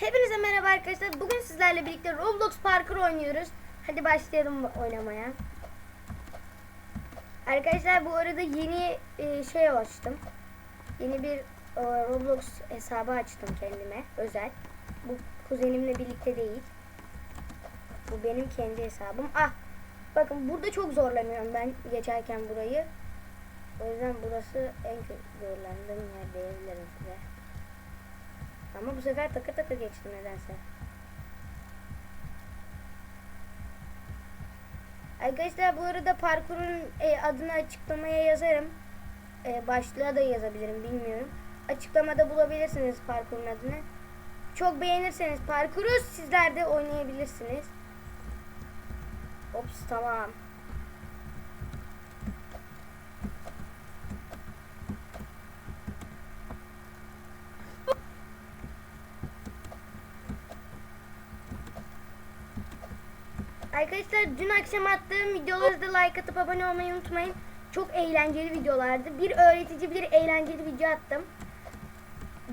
Hepinize merhaba arkadaşlar. Bugün sizlerle birlikte Roblox Parkur oynuyoruz. Hadi başlayalım oynamaya. Arkadaşlar bu arada yeni e, şey açtım. Yeni bir e, Roblox hesabı açtım kendime özel. Bu kuzenimle birlikte değil. Bu benim kendi hesabım. Ah bakın burada çok zorlanıyorum ben geçerken burayı. O yüzden burası en kötü zorlandığım yer diyebilirim size. Ama bu sefer takır takır geçtim nedense. Arkadaşlar bu arada parkurun e, adını açıklamaya yazarım. E, başlığa da yazabilirim bilmiyorum. Açıklamada bulabilirsiniz parkurun adını. Çok beğenirseniz parkuru sizler de oynayabilirsiniz. Ops tamam. Arkadaşlar dün akşam attığım videoları da like atıp abone olmayı unutmayın. Çok eğlenceli videolardı. Bir öğretici bir eğlenceli video attım.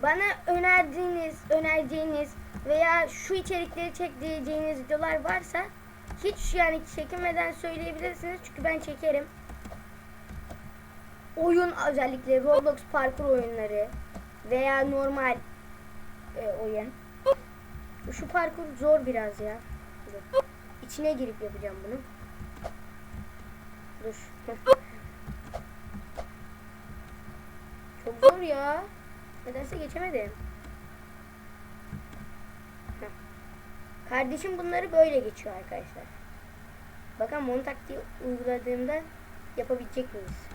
Bana önerdiğiniz, önereceğiniz veya şu içerikleri çek diyeceğiniz videolar varsa hiç yani çekinmeden söyleyebilirsiniz. Çünkü ben çekerim. Oyun özellikle Roblox parkur oyunları veya normal e, oyun. Şu parkur zor biraz ya. Dur. İçine girip yapacağım bunu. Dur. Çok zor ya. Nedense geçemedim. Kardeşim bunları böyle geçiyor arkadaşlar. Bakalım onu taktiği uyguladığımda yapabilecek miyiz?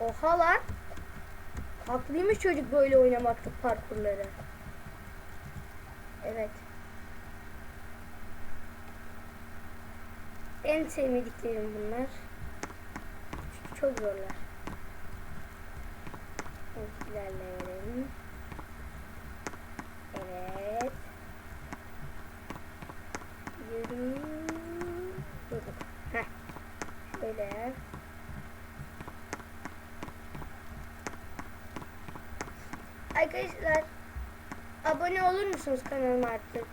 Oha lan. Haklıymış çocuk böyle oynamakta parkurları. Evet. En sevmediklerim bunlar. Çünkü çok zorlar. Evet, ilerleyelim. Evet. Yürü. Durduk. Heh. Şöyle. Arkadaşlar abone olur musunuz kanalıma artık?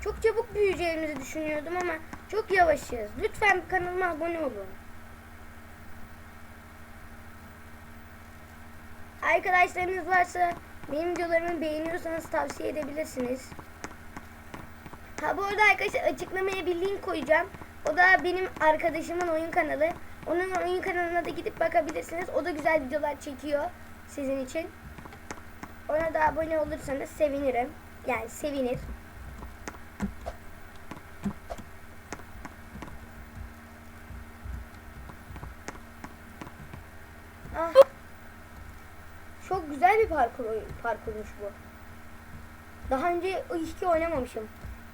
Çok çabuk büyüyeceğimizi düşünüyordum ama çok yavaşız. Lütfen kanalıma abone olun. Arkadaşlarınız varsa benim videolarımı beğeniyorsanız tavsiye edebilirsiniz. Ha bu arada arkadaşlar açıklamaya bir link koyacağım. O da benim arkadaşımın oyun kanalı. Onun oyun kanalına da gidip bakabilirsiniz. O da güzel videolar çekiyor sizin için. Ona da abone olursanız sevinirim. Yani sevinir. Ah. Çok güzel bir parkur parkurmuş bu. Daha önce iki oynamamışım.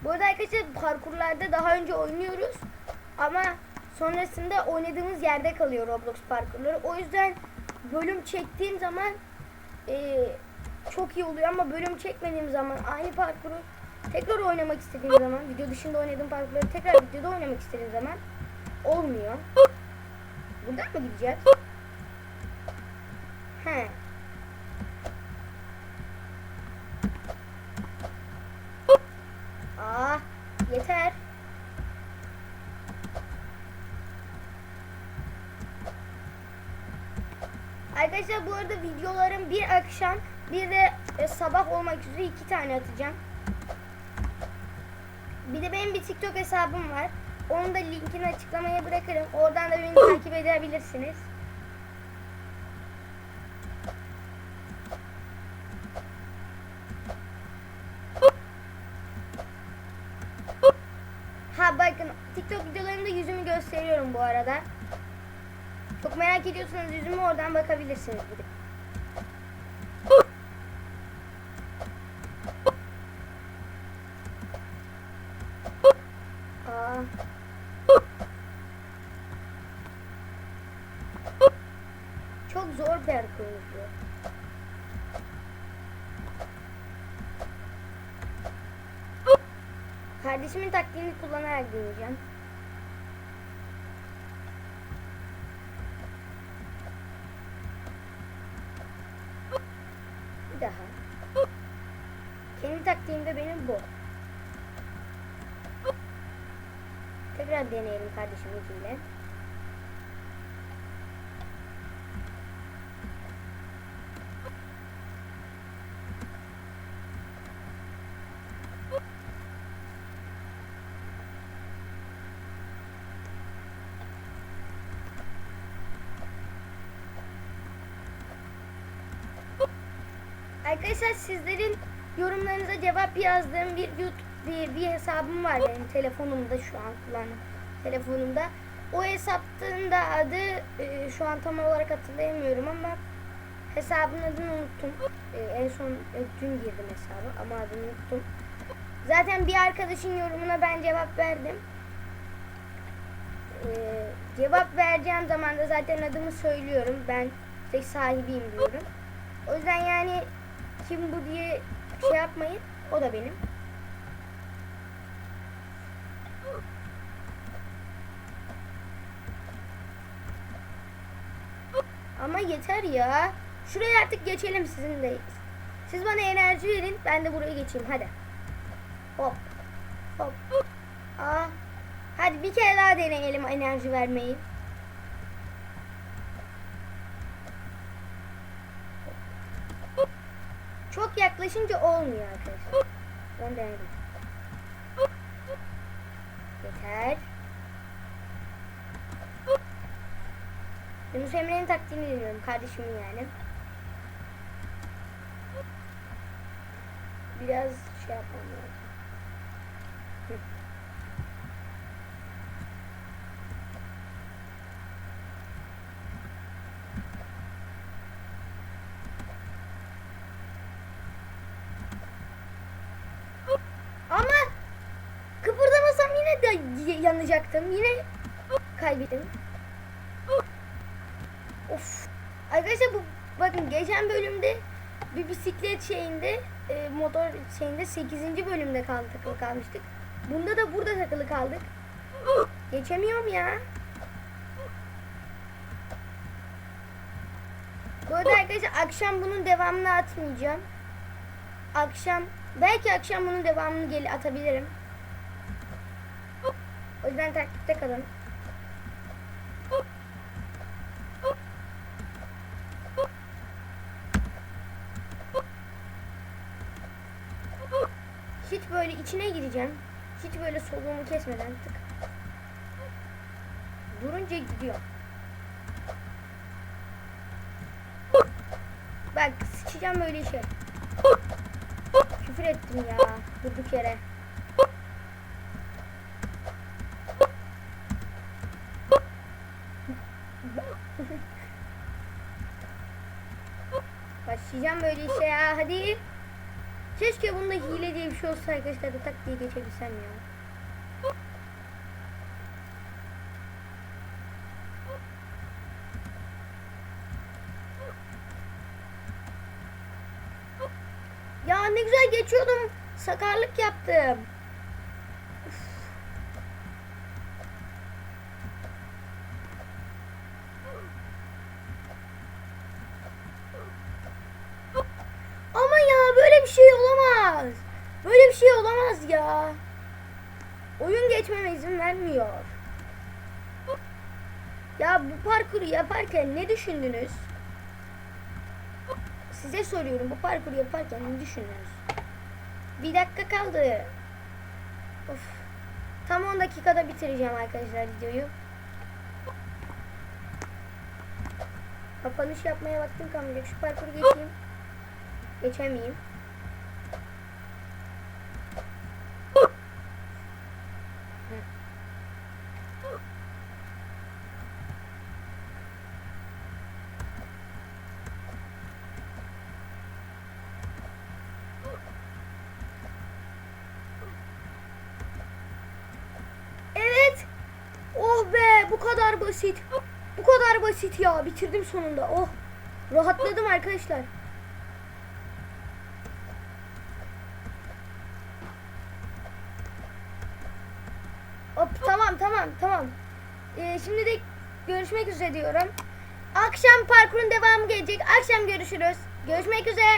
Bu arada arkadaşlar parkurlarda daha önce oynuyoruz. Ama sonrasında oynadığımız yerde kalıyor Roblox parkurları. O yüzden bölüm çektiğim zaman eee çok iyi oluyor ama bölüm çekmediğim zaman aynı parkuru tekrar oynamak istediğim zaman video dışında oynadığım parkurları tekrar videoda oynamak istediğim zaman olmuyor. Buradan mı gideceğiz? He. Aa, yeter. Arkadaşlar bu arada videolarım bir akşam bir de e, sabah olmak üzere iki tane atacağım. Bir de benim bir TikTok hesabım var. Onun da linkini açıklamaya bırakırım. Oradan da beni takip edebilirsiniz. Ha bakın TikTok videolarımda yüzümü gösteriyorum bu arada. Çok merak ediyorsanız yüzümü oradan bakabilirsiniz gidip. Aa. Çok zor bir bu. Kardeşimin taktiğini kullanarak deneyeceğim. Bir daha. Kendi taktiğim de benim bu. Tekrar deneyelim kardeşim Arkadaşlar sizlerin yorumlarınıza cevap yazdığım bir YouTube bir, bir hesabım var benim telefonumda şu an kullandığım telefonumda. O hesaptın da adı e, şu an tam olarak hatırlayamıyorum ama hesabın adını unuttum. E, en son e, dün girdim hesabı ama adını unuttum. Zaten bir arkadaşın yorumuna ben cevap verdim. E, cevap vereceğim zaman da zaten adımı söylüyorum. Ben tek sahibiyim diyorum. O yüzden yani kim bu diye şey yapmayın. O da benim. Ama yeter ya. Şuraya artık geçelim sizinle. Siz bana enerji verin. Ben de buraya geçeyim. Hadi. Hop. Hop. Aa. Hadi bir kere daha deneyelim enerji vermeyi. Çok yaklaşınca olmuyor arkadaşlar. Ben denedim. Yeter. Yunus Emre'nin taktiğini deniyorum. Kardeşimin yani. Biraz şey yapmam lazım. Hı. Ama y- yanacaktım. Yine kaybettim. Of. Arkadaşlar bu bakın geçen bölümde bir bisiklet şeyinde e, motor şeyinde 8. bölümde kal takılı kalmıştık. Bunda da burada takılı kaldık. Geçemiyorum ya. Bu arada arkadaşlar akşam bunun devamını atmayacağım. Akşam belki akşam bunun devamını gel atabilirim. O yüzden takipte kalın. Hiç böyle içine gireceğim. Hiç böyle soluğumu kesmeden tık. Durunca gidiyor. Bak sıçacağım böyle işe. Küfür ettim ya durduk yere. Başlayacağım böyle işe ya hadi. Keşke bunda hile diye bir şey olsa arkadaşlar da tak diye geçebilsem ya. Ya ne güzel geçiyordum. Sakarlık yaptım. Uf. Ama ya böyle bir şey olamaz. Böyle bir şey olamaz ya. Oyun geçmeme izin vermiyor. Ya bu parkuru yaparken ne düşündünüz? Size soruyorum bu parkuru yaparken ne düşündünüz? Bir dakika kaldı. Of. Tam 10 dakikada bitireceğim arkadaşlar videoyu. Kapanış yapmaya vaktim kalmayacak. Şu parkuru geçeyim. Geçemeyeyim. Evet. Oh be bu kadar basit. Bu kadar basit ya. Bitirdim sonunda. Oh. Rahatladım arkadaşlar. Hop tamam tamam tamam. Ee, şimdi de görüşmek üzere diyorum. Akşam parkurun devamı gelecek. Akşam görüşürüz. Görüşmek üzere.